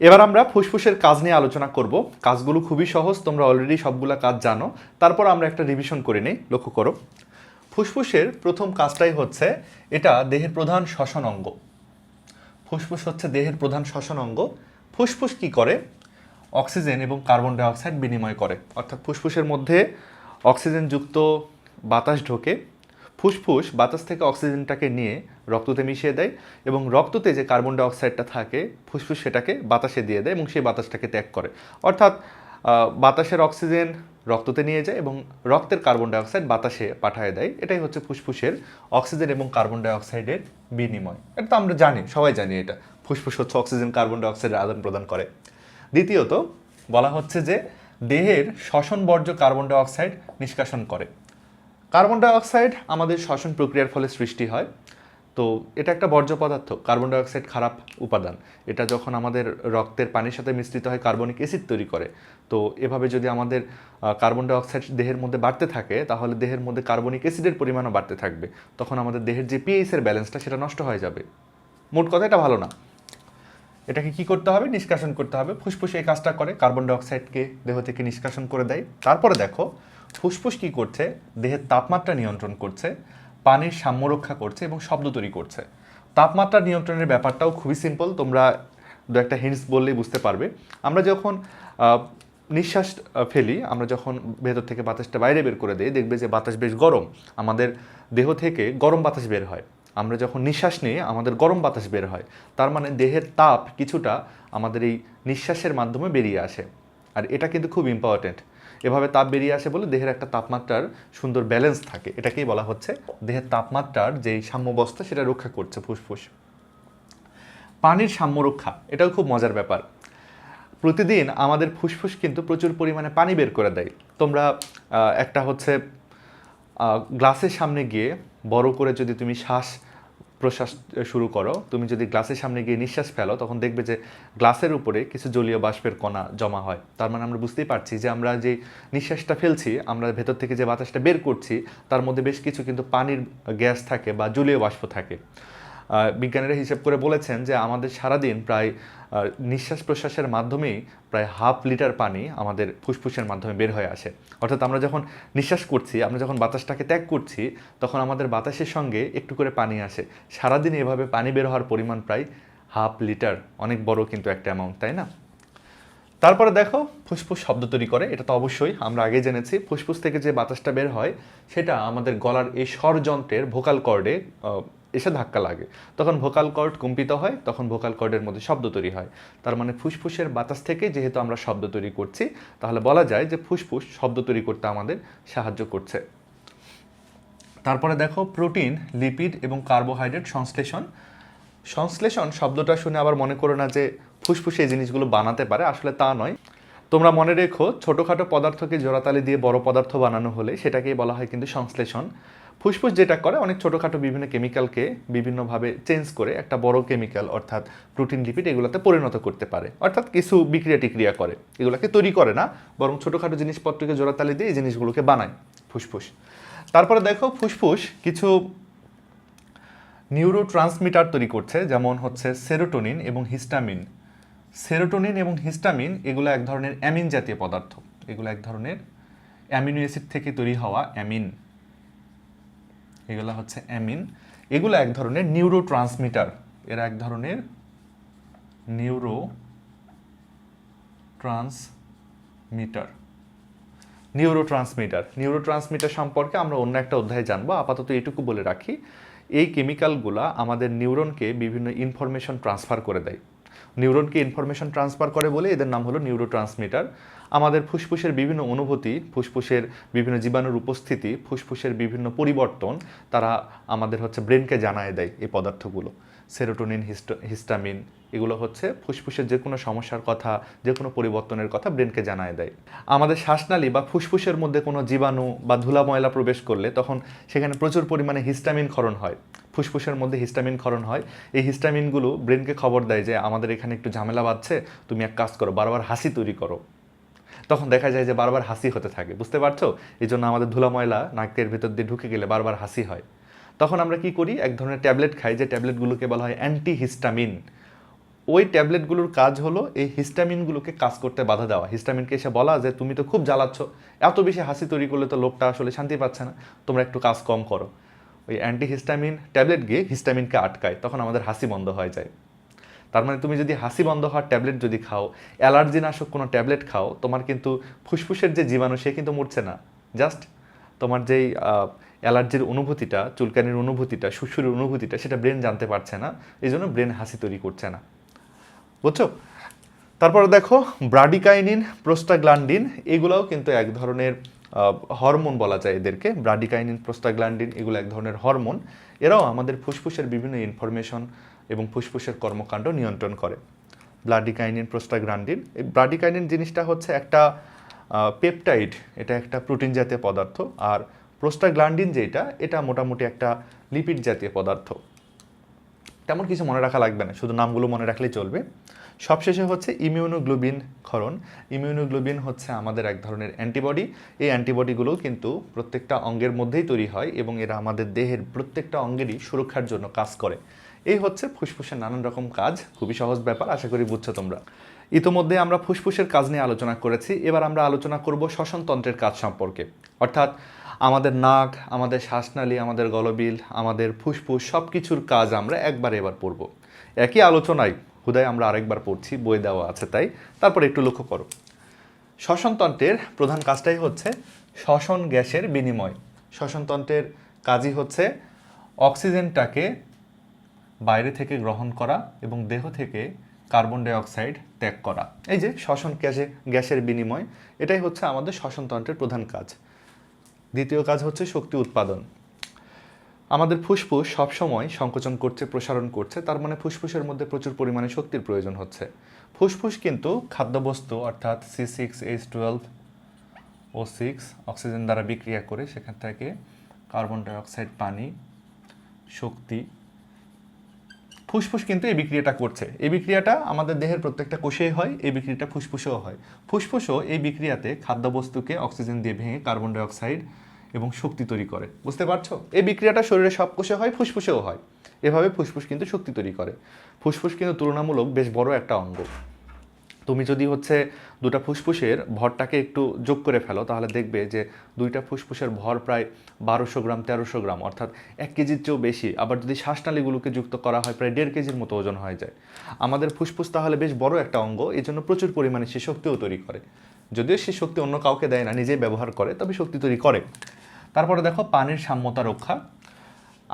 এবার আমরা ফুসফুসের কাজ নিয়ে আলোচনা করব। কাজগুলো খুবই সহজ, তোমরা অলরেডি সবগুলা কাজ জানো। তারপর আমরা একটা রিভিশন করে নিই, লক্ষ্য করো। ফুসফুসের প্রথম কাজটাই হচ্ছে, এটা দেহের প্রধান শ্বসন অঙ্গ। ফুসফুস হচ্ছে দেহের প্রধান শ্বসন অঙ্গ। ফুসফুস কি করে? অক্সিজেন এবং কার্বন ডাইঅক্সাইড বিনিময় করে। অর্থাৎ ফুসফুসের মধ্যে অক্সিজেনযুক্ত বাতাস ঢোকে। ফুসফুস বাতাস থেকে অক্সিজেনটাকে নিয়ে রক্ততে মিশিয়ে দেয় এবং রক্ততে যে কার্বন ডাইঅক্সাইডটা থাকে, ফুসফুস সেটাকে বাতাসে দিয়ে দেয় এবং সেই বাতাসটাকে ত্যাগ করে। অর্থাৎ বাতাসের অক্সিজেন রক্ততে নিয়ে যায় এবং রক্তের কার্বন ডাইঅক্সাইড বাতাসে পাঠায় দেয়। এটাই হচ্ছে ফুসফুসের অক্সিজেন এবং কার্বন ডাইঅক্সাইডের বিনিময়। এটা তো আমরা জানি, সবাই জানি এটা। ফুসফুস হচ্ছে অক্সিজেন, কার্বন ডাইঅক্সাইডের আদান প্রদান করে। দ্বিতীয়ত, বলা হচ্ছে যে দেহের শ্বসন বর্জ্য কার্বন ডাইঅক্সাইড নিষ্কাশন করে। কার্বন ডাইঅক্সাইড আমাদের শ্বসন প্রক্রিয়ার ফলে সৃষ্টি হয়। তো এটা একটা বর্জ্য পদার্থ কার্বন ডাইঅক্সাইড খারাপ উপাদান। এটা যখন আমাদের রক্তের পানির সাথে মিশ্রিত হয় কার্বনিক অ্যাসিড তৈরি করে। তো এভাবে যদি আমাদের কার্বন ডাইঅক্সাইড দেহের মধ্যে বাড়তে থাকে, তাহলে দেহের মধ্যে কার্বনিক অ্যাসিডের পরিমাণও বাড়তে থাকবে। তখন আমাদের দেহের যে পিএইচ এর ব্যালেন্সটা সেটা নষ্ট হয়ে যাবে। মোট কথা, এটা ভালো না। এটাকে কি করতে হবে? নিষ্কাশন করতে হবে। ফুসফুস এই কাজটা করে কার্বন ডাইঅক্সাইডকে দেহ থেকে নিষ্কাশন করে দেয়। তারপরে দেখো, ফুসফুস কি করছে? দেহের তাপমাত্রা নিয়ন্ত্রণ করছে। পানির সাম্য রক্ষা করছে এবং শব্দ তৈরি করছে। তাপমাত্রা নিয়ন্ত্রণের ব্যাপারটাও খুবই সিম্পল তোমরা দু একটা হিন্টস বললেই বুঝতে পারবে। আমরা যখন নিঃশ্বাস ফেলি, আমরা যখন ভেতর থেকে বাতাসটা বাইরে বের করে দিই, দেখবে যে বাতাস বেশ গরম। আমাদের দেহ থেকে গরম বাতাস বের হয়। আমরা যখন নিঃশ্বাস নিই, আমাদের গরম বাতাস বের হয়। তার মানে দেহের তাপ কিছুটা আমাদের এই নিঃশ্বাসের মাধ্যমে বেরিয়ে আসে। আর এটা কিন্তু খুব ইম্পর্ট্যান্ট এভাবে তাপ বেরিয়ে আসে বলে দেহের একটা তাপমাত্রার সুন্দর ব্যালেন্স থাকে। এটাকেই বলা হচ্ছে দেহের তাপমাত্রার যে সাম্যবস্থা সেটা রক্ষা করছে ফুসফুস। পানির সাম্য রক্ষা, এটাও খুব মজার ব্যাপার। প্রতিদিন আমাদের ফুসফুস কিন্তু প্রচুর পরিমাণে পানি বের করে দেয়। তোমরা একটা হচ্ছে গ্লাসের সামনে গিয়ে বড় করে যদি তুমি শ্বাস প্রশ্বাস শুরু করো। তুমি যদি গ্লাসের সামনে গিয়ে নিঃশ্বাস ফেলো, তখন দেখবে যে গ্লাসের উপরে কিছু জলীয় বাষ্পের কণা জমা হয়। তার মানে আমরা বুঝতেই পারছি যে আমরা যে নিঃশ্বাসটা ফেলছি, আমরা ভেতর থেকে যে বাতাসটা বের করছি, তার মধ্যে বেশ কিছু কিন্তু পানির গ্যাস থাকে বা জলীয় বাষ্প থাকে। বিজ্ঞানীরা হিসেব করে বলেছেন যে আমাদের সারাদিন প্রায় নিঃশ্বাস প্রশ্বাসের মাধ্যমেই প্রায় হাফ লিটার পানি আমাদের ফুসফুসের মাধ্যমে বের হয়ে আসে। অর্থাৎ আমরা যখন নিঃশ্বাস করছি, আমরা যখন বাতাসটাকে ত্যাগ করছি, তখন আমাদের বাতাসের সঙ্গে একটু করে পানি আসে। সারাদিন এভাবে পানি বের হওয়ার পরিমাণ প্রায় হাফ লিটার, অনেক বড় কিন্তু একটা অ্যামাউন্ট তাই না? তারপরে দেখো, ফুসফুস শব্দ তৈরি করে, এটা তো অবশ্যই, আমরা আগে জেনেছি। ফুসফুস থেকে যে বাতাসটা বের হয়, সেটা আমাদের গলার এই স্বরযন্ত্রের ভোকাল কর্ডে এসে ধাক্কা লাগে। তখন ভোকাল কর্ড কম্পিত হয়, তখন ভোকাল কর্ডের মধ্যে শব্দ তৈরি হয়। তার মানে ফুসফুসের বাতাস থেকে যেহেতু আমরা শব্দ তৈরি করছি, তাহলে বলা যায় যে ফুসফুস শব্দ তৈরি করতে আমাদের সাহায্য করছে। তারপরে দেখো প্রোটিন লিপিড এবং কার্বোহাইড্রেট সংশ্লেষণ। সংশ্লেষণ শব্দটা শুনে আবার মনে করো না যে ফুসফুসে এই জিনিসগুলো বানাতে পারে, আসলে তা নয়। তোমরা মনে রেখো, ছোটোখাটো পদার্থকে জোড়াতালি দিয়ে বড় পদার্থ বানানো হলে সেটাকেই বলা হয় কিন্তু সংশ্লেষণ। ফুসফুস যেটা করে, অনেক ছোটোখাটো বিভিন্ন কেমিক্যালকে বিভিন্নভাবে চেঞ্জ করে একটা বড় কেমিক্যাল অর্থাৎ প্রোটিন লিপিড এগুলোতে পরিণত করতে পারে। অর্থাৎ কিছু বিক্রিয়া টিক্রিয়া করে। এগুলোকে তৈরি করে না, বরং ছোটোখাটো জিনিসপত্রকে জোড়াতালি দিয়ে এই জিনিসগুলোকে বানায় ফুসফুস। তারপরে দেখো, ফুসফুস কিছু নিউরো ট্রান্সমিটার তৈরি করছে, যেমন হচ্ছে সেরোটোনিন এবং হিস্টামিন সেরোটোনিন এবং হিস্টামিন এগুলো এক ধরনের অ্যামিন জাতীয় পদার্থ। এগুলো এক ধরনের অ্যামিনো অ্যাসিড থেকে তৈরি হওয়া অ্যামিন এগুলো হচ্ছে অ্যামিন। এগুলো এক ধরনের নিউরো ট্রান্সমিটার এরা এক ধরনের neurotransmitter neurotransmitter neurotransmitter সম্পর্কে আমরা অন্য একটা অধ্যায়ে জানব। আপাতত এটুকু বলে রাখি, এই কেমিক্যালগুলা আমাদের নিউরনকে বিভিন্ন ইনফরমেশন ট্রান্সফার করে দেয়। নিউরনকে ইনফরমেশন ট্রান্সফার করে বলে এদের নাম হলো নিউরো ট্রান্সমিটার আমাদের ফুসফুসের বিভিন্ন অনুভূতি, ফুসফুসের বিভিন্ন জীবাণুর উপস্থিতি, ফুসফুসের বিভিন্ন পরিবর্তন তারা আমাদের হচ্ছে ব্রেনকে জানায় দেয় এই পদার্থগুলো। সেরোটোনিন হিস্টামিন এগুলো হচ্ছে ফুসফুসের যে কোনো সমস্যার কথা যে কোনো পরিবর্তনের কথা ব্রেনকে জানায় দেয়। আমাদের শ্বাসনালী বা ফুসফুসের মধ্যে কোনো জীবাণু বা ধুলা ময়লা প্রবেশ করলে তখন সেখানে প্রচুর পরিমাণে হিস্টামিন ক্ষরণ হয়। ফুসফুসের মধ্যে হিস্টামিন ক্ষরণ হয়। এই হিস্টামিনগুলো ব্রেনকে খবর দেয় যে, আমাদের এখানে একটু ঝামেলা বাঁধছে, তুমি এক কাজ করো, বারবার হাসি তৈরি করো। তখন দেখা যায় যে বারবার হাসি হতে থাকে, বুঝতে পারছ? এই জন্য আমাদের ধুলা ময়লা নাকের ভিতর দিয়ে ঢুকে গেলে বারবার হাসি হয়। তখন আমরা কি করি? এক ধরনের ট্যাবলেট খাই, যে ট্যাবলেটগুলোকে বলা হয় অ্যান্টি হিস্টামিন ওই ট্যাবলেটগুলোর কাজ হলো এই হিস্টামিনগুলোকে কাজ করতে বাধা দেওয়া। হিস্টামিনকে এসে বলা যে, তুমি তো খুব জ্বালাচ্ছ। এত বেশি হাসি তৈরি করলে তো লোকটা আসলে শান্তি পাচ্ছে না। তোমরা একটু কাজ কম করো। ওই অ্যান্টি হিস্টামিন ট্যাবলেট গিয়ে হিস্টামিনকে আটকায়, তখন আমাদের হাসি বন্ধ হয়ে যায়। তার মানে তুমি যদি হাসি বন্ধ হওয়ার ট্যাবলেট যদি খাও অ্যালার্জি নাশক কোনো ট্যাবলেট খাও, তোমার কিন্তু ফুসফুসের যে জীবাণু সে কিন্তু মরছে না। জাস্ট তোমার যেই অ্যালার্জির অনুভূতিটা, চুলকানির অনুভূতিটা সুসুরের অনুভূতিটা, সেটা ব্রেন জানতে পারছে না। এই জন্য ব্রেন হাসি তৈরি করছে না। বুঝছ? তারপরে দেখো, ব্রাডিকাইনিন প্রোস্টাগ্লান্ডিন এগুলোও কিন্তু এক ধরনের হরমোন বলা যায় এদেরকে। ব্রাডিকাইনিন প্রোস্টাগ্লান্ডিন এগুলো এক ধরনের হরমোন। এরাও আমাদের ফুসফুসের বিভিন্ন ইনফরমেশন এবং ফুসফুসের কর্মকাণ্ড নিয়ন্ত্রণ করে। ব্লাডিকাইনিন প্রোস্টাগ্লান্ডিন এই ব্লাডিকাইনিন জিনিসটা হচ্ছে একটা পেপটাইড, এটা একটা প্রোটিন জাতীয় পদার্থ। আর প্রোস্টাগ্লান্ডিন যেটা, এটা মোটামুটি একটা লিপিড জাতীয় পদার্থ। তেমন কিছু মনে রাখা লাগবে না, শুধু নামগুলো মনে রাখলেই চলবে। সবশেষে হচ্ছে ইমিউনোগ্লোবিন ক্ষরণ। ইমিউনোগ্লোবিন হচ্ছে আমাদের এক ধরনের অ্যান্টিবডি। এই অ্যান্টিবডিগুলো কিন্তু প্রত্যেকটা অঙ্গের মধ্যেই তৈরি হয় এবং এরা আমাদের দেহের প্রত্যেকটা অঙ্গেরই সুরক্ষার জন্য কাজ করে। এই হচ্ছে ফুসফুসের নানান রকম কাজ, খুবই সহজ ব্যাপার, আশা করি বুঝছ তোমরা। ইতোমধ্যে আমরা ফুসফুসের কাজ নিয়ে আলোচনা করেছি, এবার আমরা আলোচনা করব শ্বসনতন্ত্রের কাজ সম্পর্কে। অর্থাৎ আমাদের নাক, আমাদের শ্বাসনালী, আমাদের গলবিল, আমাদের ফুসফুস সব কিছুর কাজ আমরা একবার এবার পড়ব। একই আলোচনায়, হুদায় আমরা আরেকবার পড়ছি, বই দেওয়া আছে তাই, তারপর একটু লক্ষ্য করো। শ্বসনতন্ত্রের প্রধান কাজটাই হচ্ছে শ্বসন গ্যাসের বিনিময়। শ্বসনতন্ত্রের কাজই হচ্ছে অক্সিজেনটাকে বাইরে থেকে গ্রহণ করা এবং দেহ থেকে কার্বন ডাই অক্সাইড ত্যাগ করা। এই যে শ্বসন গ্যাসে গ্যাসের বিনিময়, এটাই হচ্ছে আমাদের শ্বসনতন্ত্রের প্রধান কাজ। দ্বিতীয় কাজ হচ্ছে শক্তি উৎপাদন। আমাদের ফুসফুস সবসময় সংকোচন করছে, প্রসারণ করছে, তার মানে ফুসফুসের মধ্যে প্রচুর পরিমাণে শক্তির প্রয়োজন হচ্ছে। ফুসফুস কিন্তু খাদ্যবস্তু, অর্থাৎ C six H twelve O six oxygen দ্বারা বিক্রিয়া করে সেখান থেকে কার্বন ডাই অক্সাইড পানি, শক্তি ফুসফুস কিন্তু এই বিক্রিয়াটা করছে। এই বিক্রিয়াটা আমাদের দেহের প্রত্যেকটা কোষেই হয়, এই বিক্রিয়াটা ফুসফুসেও হয়। ফুসফুসও এই বিক্রিয়াতে খাদ্যবস্তুকে অক্সিজেন দিয়ে ভেঙে কার্বন ডাইঅক্সাইড এবং শক্তি তৈরি করে। বুঝতে পারছ? এই বিক্রিয়াটা শরীরে সব কোষে হয়, ফুসফুসেও হয়। এভাবে ফুসফুস কিন্তু শক্তি তৈরি করে। ফুসফুস কিন্তু তুলনামূলক বেশ বড় একটা অঙ্গ। তুমি যদি হচ্ছে দুটা ফুসফুসের ভরটাকে একটু যোগ করে ফেলো, তাহলে দেখবে যে দুইটা ফুসফুসের ভর প্রায় বারোশো গ্রাম, তেরোশো গ্রাম, অর্থাৎ এক কেজির চেয়েও বেশি। আবার যদি শ্বাসনালীগুলোকে যুক্ত করা হয়, প্রায় দেড় কেজির মতো ওজন হয়ে যায়। আমাদের ফুসফুস তাহলে বেশ বড় একটা অঙ্গ এই জন্য প্রচুর পরিমাণে সে শক্তিও তৈরি করে। যদিও সে শক্তি অন্য কাউকে দেয় না, নিজেই ব্যবহার করে, তবে শক্তি তৈরি করে। তারপরে দেখো পানির সাম্যতা রক্ষা।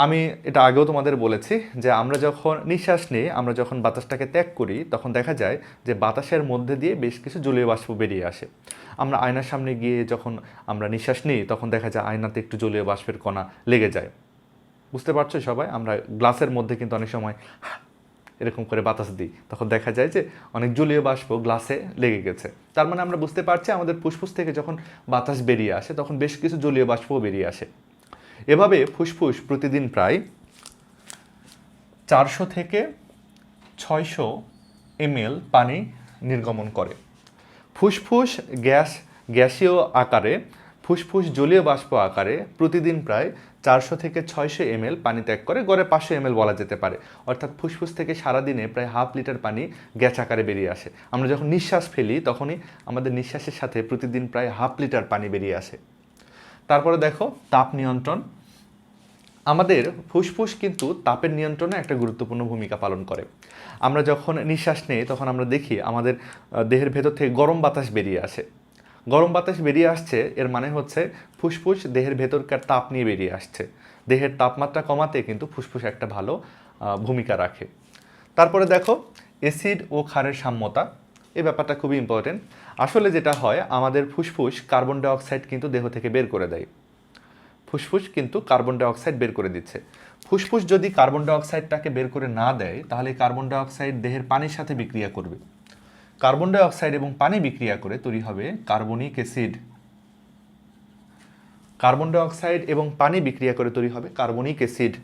আমি এটা আগেও তোমাদের বলেছি যে আমরা যখন নিঃশ্বাস নিই, আমরা যখন বাতাসটাকে ত্যাগ করি, তখন দেখা যায় যে বাতাসের মধ্যে দিয়ে বেশ কিছু জলীয় বাষ্প বেরিয়ে আসে। আমরা আয়নার সামনে গিয়ে যখন আমরা নিঃশ্বাস নিই, তখন দেখা যায় আয়নাতে একটু জলীয় বাষ্পের কণা লেগে যায়। বুঝতে পারছ সবাই? আমরা গ্লাসের মধ্যে কিন্তু অনেক সময় এরকম করে বাতাস দিই। তখন দেখা যায় যে অনেক জলীয় বাষ্প গ্লাসে লেগে গেছে। তার মানে আমরা বুঝতে পারছি আমাদের ফুসফুস থেকে যখন বাতাস বেরিয়ে আসে, তখন বেশ কিছু জলীয় বাষ্পও বেরিয়ে আসে। এভাবে ফুসফুস প্রতিদিন প্রায় চারশো থেকে ছয়শো এমএল পানি নির্গমন করে। ফুসফুস গ্যাস, গ্যাসীয় আকারে, ফুসফুস জলীয় বাষ্প আকারে প্রতিদিন প্রায় চারশো থেকে ছয়শো এমএল পানি ত্যাগ করে, গড়ে পাঁচশো এমএল বলা যেতে পারে। অর্থাৎ ফুসফুস থেকে সারাদিনে প্রায় হাফ লিটার পানি গ্যাস আকারে বেরিয়ে আসে। আমরা যখন নিঃশ্বাস ফেলি, তখনই আমাদের নিঃশ্বাসের সাথে প্রতিদিন প্রায় হাফ লিটার পানি বেরিয়ে আসে। তারপরে দেখো, তাপ নিয়ন্ত্রণ। আমাদের ফুসফুস কিন্তু তাপের নিয়ন্ত্রণে একটা গুরুত্বপূর্ণ ভূমিকা পালন করে। আমরা যখন নিঃশ্বাস নেই, তখন আমরা দেখি আমাদের দেহের ভেতর থেকে গরম বাতাস বেরিয়ে আসে। গরম বাতাস বেরিয়ে আসছে, এর মানে হচ্ছে ফুসফুস দেহের ভেতরকার তাপ নিয়ে বেরিয়ে আসছে। দেহের তাপমাত্রা কমাতে কিন্তু ফুসফুস একটা ভালো ভূমিকা রাখে। তারপরে দেখো, অ্যাসিড ও ক্ষারের সাম্যতা এই ব্যাপারটা খুবই ইম্পর্টেন্ট আসলে যেটা হয়, আমাদের ফুসফুস কার্বন ডাই অক্সাইড কিন্তু দেহ থেকে বের করে দেয়। ফুসফুস কিন্তু কার্বন ডাইঅক্সাইড বের করে দিচ্ছে। ফুসফুস যদি কার্বন ডাইঅক্সাইডটাকে বের করে না দেয়, তাহলে কার্বন ডাইঅক্সাইড দেহের পানির সাথে বিক্রিয়া করবে। কার্বন ডাইঅক্সাইড এবং পানি বিক্রিয়া করে তৈরি হবে কার্বনিক অ্যাসিড। কার্বন ডাইঅক্সাইড এবং পানি বিক্রিয়া করে তৈরি হবে কার্বনিক অ্যাসিড।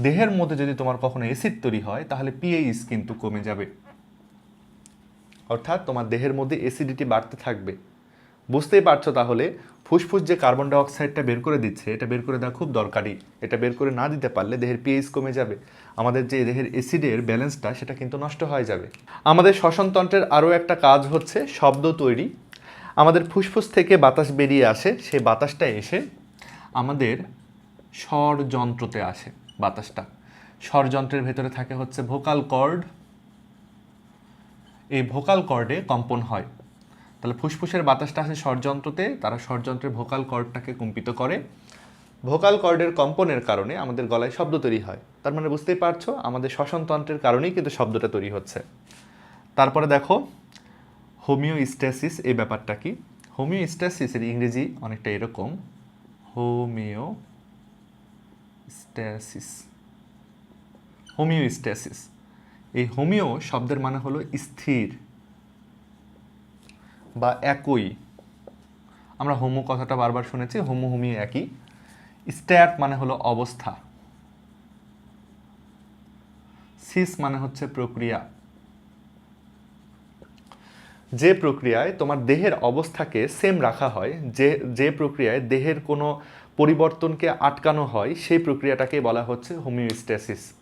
দেহের মধ্যে যদি তোমার কখনো অ্যাসিড তৈরি হয়, তাহলে পিএইচ কিন্তু কমে যাবে। অর্থাৎ তোমার দেহের মধ্যে অ্যাসিডিটি বাড়তে থাকবে। বুঝতেই পারছ তাহলে ফুসফুস যে কার্বন ডাইঅক্সাইডটা বের করে দিচ্ছে, এটা বের করে দেওয়া খুব দরকারি। এটা বের করে না দিতে পারলে দেহের পিএইচ কমে যাবে। আমাদের যে দেহের অ্যাসিডের ব্যালেন্সটা সেটা কিন্তু নষ্ট হয়ে যাবে। আমাদের শ্বসনতন্ত্রের আরও একটা কাজ হচ্ছে শব্দ তৈরি। আমাদের ফুসফুস থেকে বাতাস বেরিয়ে আসে, সেই বাতাসটা এসে আমাদের স্বরযন্ত্রতে আসে বাতাসটা। স্বরযন্ত্রের ভেতরে থাকে হচ্ছে ভোকাল কর্ড এই ভোকাল কর্ডে কম্পন হয়। তাহলে ফুসফুসের বাতাসটা আসে ষড়যন্ত্রতে, তারা স্বরযন্ত্রের ভোকাল কর্ডটাকে কম্পিত করে। ভোকাল কর্ডের কম্পনের কারণে আমাদের গলায় শব্দ তৈরি হয়। তার মানে বুঝতেই পারছ, আমাদের শ্বসনতন্ত্রের কারণেই কিন্তু শব্দটা তৈরি হচ্ছে। তারপরে দেখো হোমিওস্ট্যাসিস এই ব্যাপারটা কি? হোমিওস্ট্যাসিসের ইংরেজি অনেকটা এরকম। হোমিও স্ট্যাসিস হোমিওস্ট্যাসিস এই হোমিও শব্দের মানে হলো স্থির। বা একই। আমরা হোমো কথাটা বারবার শুনেছি, হোমো হোমিও একই। স্ট্যাট মানে হলো অবস্থা। সিস মানে হচ্ছে প্রক্রিয়া। যে প্রক্রিয়ায় তোমার দেহের অবস্থাকে সেম রাখা হয়, যে যে প্রক্রিয়ায় দেহের কোনো পরিবর্তনকে আটকানো হয়, সেই প্রক্রিয়াটাকে বলা হচ্ছে হোমিওস্ট্যাসিস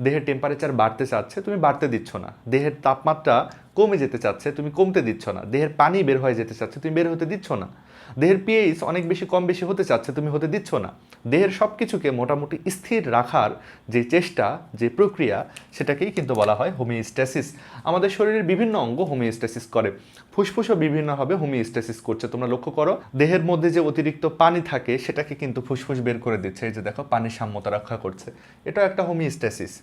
দেহের টেম্পারেচার বাড়তে চাচ্ছে, তুমি বাড়তে দিচ্ছ না। দেহের তাপমাত্রা কমে যেতে চাচ্ছে, তুমি কমতে দিচ্ছ না। দেহের পানি বের হয়ে যেতে চাচ্ছে, তুমি বের হতে দিচ্ছ না। দেহের পিএইচ অনেক বেশি, কম বেশি হতে চাচ্ছে, তুমি হতে দিচ্ছ না। দেহের সব কিছুকে মোটামুটি স্থির রাখার যে চেষ্টা, যে প্রক্রিয়া, সেটাকেই কিন্তু বলা হয় হোমিওস্ট্যাসিস। আমাদের শরীরের বিভিন্ন অঙ্গ হোমিওস্ট্যাসিস করে। ফুসফুসও বিভিন্নভাবে হোমিওস্ট্যাসিস করছে, তোমরা লক্ষ্য করো। দেহের মধ্যে যে অতিরিক্ত পানি থাকে, সেটাকে কিন্তু ফুসফুস বের করে দিচ্ছে। এই যে দেখো, পানির সাম্যতা রক্ষা করছে। এটাও একটা হোমিওস্ট্যাসিস।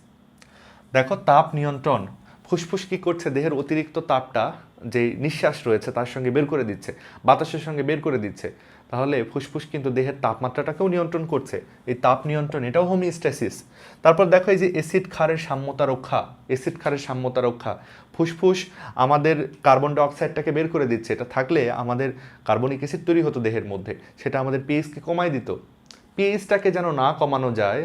দেখো, তাপ নিয়ন্ত্রণ। ফুসফুস কী করছে? দেহের অতিরিক্ত তাপটা যে নিঃশ্বাস রয়েছে তার সঙ্গে বের করে দিচ্ছে, বাতাসের সঙ্গে বের করে দিচ্ছে, তাহলে ফুসফুস কিন্তু দেহের তাপমাত্রাটাকেও নিয়ন্ত্রণ করছে। এই তাপ নিয়ন্ত্রণ, এটাও হোমিওস্ট্যাসিস। তারপর দেখো এই যে অ্যাসিড ক্ষারের সাম্যতা রক্ষা, অ্যাসিড ক্ষারের সাম্যতা রক্ষা। ফুসফুস আমাদের কার্বন ডাইঅক্সাইডটাকে বের করে দিচ্ছে, এটা থাকলে আমাদের কার্বনিক অ্যাসিড তৈরি হতো দেহের মধ্যে, সেটা আমাদের পিএইচকে কমায় দিত। পিএইচটাকে যেন না কমানো যায়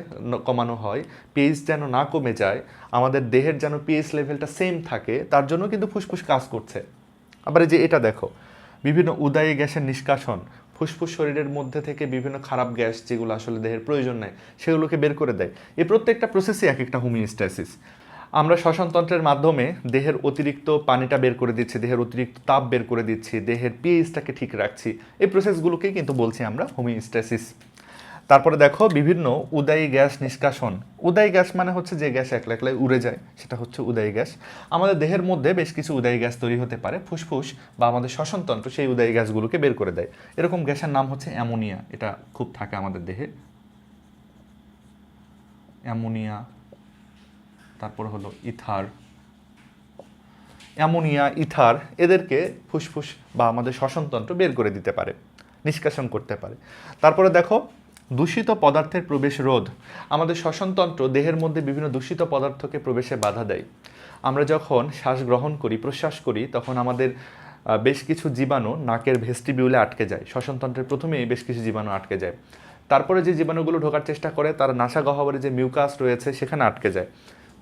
কমানো হয় পিএইচ যেন না কমে যায়, আমাদের দেহের যেন পিএইচ লেভেলটা সেম থাকে, তার জন্য কিন্তু ফুসফুস কাজ করছে। আবার এই যে এটা দেখো, বিভিন্ন উদায়ী গ্যাসের নিষ্কাশন, ফুসফুস শরীরের মধ্যে থেকে বিভিন্ন খারাপ গ্যাস যেগুলো আসলে দেহের প্রয়োজন নেই, সেগুলোকে বের করে দেয়। এই প্রত্যেকটা প্রসেসই এক একটা হোমিওস্ট্যাসিস আমরা শ্বসনতন্ত্রের মাধ্যমে দেহের অতিরিক্ত পানিটা বের করে দিচ্ছি, দেহের অতিরিক্ত তাপ বের করে দিচ্ছি, দেহের পিএইচটাকে ঠিক রাখছি। এই প্রসেসগুলোকেই কিন্তু বলছি আমরা হোমিওস্ট্যাসিস তারপরে দেখো বিভিন্ন উদায়ী গ্যাস নিষ্কাশন। উদায়ী গ্যাস মানে হচ্ছে যে গ্যাস একলা একলাই উড়ে যায়, সেটা হচ্ছে উদায়ী গ্যাস। আমাদের দেহের মধ্যে বেশ কিছু উদায়ী গ্যাস তৈরি হতে পারে, ফুসফুস বা আমাদের শ্বসনতন্ত্র সেই উদায়ী গ্যাসগুলোকে বের করে দেয়। এরকম গ্যাসের নাম হচ্ছে অ্যামোনিয়া, এটা খুব থাকে আমাদের দেহে। অ্যামোনিয়া, তারপর হলো ইথার। অ্যামোনিয়া, ইথার এদেরকে ফুসফুস বা আমাদের শ্বসনতন্ত্র বের করে দিতে পারে, নিষ্কাশন করতে পারে। তারপরে দেখো দূষিত পদার্থের প্রবেশ রোধ। আমাদের শ্বসনতন্ত্র দেহের মধ্যে বিভিন্ন দূষিত পদার্থকে প্রবেশে বাধা দেয়। আমরা যখন শ্বাস গ্রহণ করি, প্রশ্বাস করি, তখন আমাদের বেশ কিছু জীবাণু নাকের ভেস্টিবিউলে আটকে যায়। শ্বসনতন্ত্রের প্রথমেই বেশ কিছু জীবাণু আটকে যায়। তারপরে যে জীবাণুগুলো ঢোকার চেষ্টা করে, তার নাসা গহ্বরে যে মিউকাস রয়েছে, সেখানে আটকে যায়।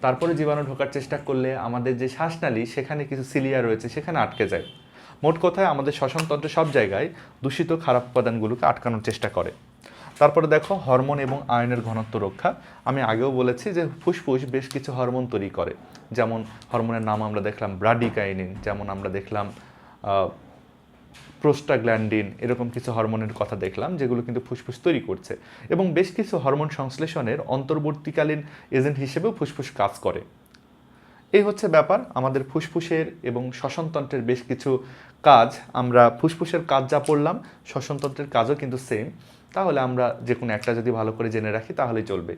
তারপরে জীবাণু ঢোকার চেষ্টা করলে আমাদের যে শ্বাসনালী, সেখানে কিছু সিলিয়া রয়েছে, সেখানে আটকে যায়। মোট কথায় আমাদের শ্বসনতন্ত্র সব জায়গায় দূষিত খারাপ উপাদানগুলোকে আটকানোর চেষ্টা করে। তারপরে দেখো হরমোন এবং আয়নের ঘনত্ব রক্ষা। আমি আগেও বলেছি যে ফুসফুস বেশ কিছু হরমোন তৈরি করে। যেমন হরমোনের নাম আমরা দেখলাম ব্রাডিকাইনিন, যেমন আমরা দেখলাম প্রোস্টাগ্ল্যান্ডিন, এরকম কিছু হরমোনের কথা দেখলাম, যেগুলো কিন্তু ফুসফুস তৈরি করছে। এবং বেশ কিছু হরমোন সংশ্লেষণের অন্তর্বর্তীকালীন এজেন্ট হিসেবেও ফুসফুস কাজ করে। এই হচ্ছে ব্যাপার। আমাদের ফুসফুসের এবং শ্বসনতন্ত্রের বেশ কিছু কাজ। আমরা ফুসফুসের কাজ যা পড়লাম, শ্বসনতন্ত্রের কাজও কিন্তু সেম তাহলে আমরা যে কোনো একটা যদি ভালো করে জেনে রাখি তাহলেই চলবে।